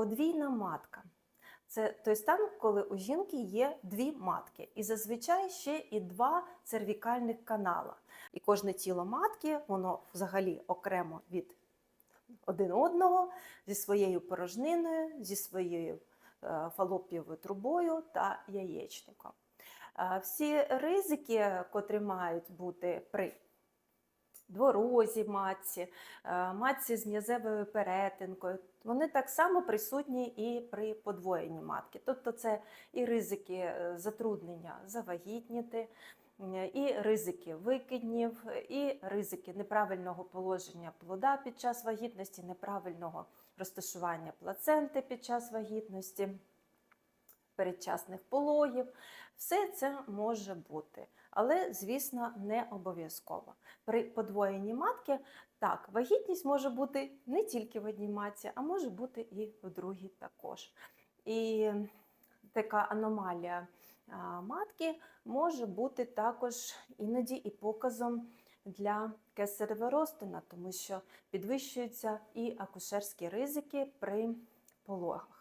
Подвійна матка. Це той стан, коли у жінки є дві матки, і зазвичай ще і два цервікальних канала. І кожне тіло матки, воно взагалі окремо від один одного зі своєю порожниною, зі своєю е, фалопієвою трубою та яєчником. Е, Всі ризики, котрі мають бути при дворозі матці, е, матці з м'язевою перетинкою, вони так само присутні і при подвоєнні матки. Тобто це і ризики е, затруднення завагітніти, е, і ризики викиднів, і ризики неправильного положення плода під час вагітності, неправильного розташування плаценти під час вагітності, передчасних пологів. Все це може бути, але, звісно, не обов'язково. При подвоєнні матки так, вагітність може бути не тільки в одній матці, а може бути і в другій також. І така аномалія матки може бути також іноді і показом для кесаревого розтину, тому що підвищуються і акушерські ризики при пологах.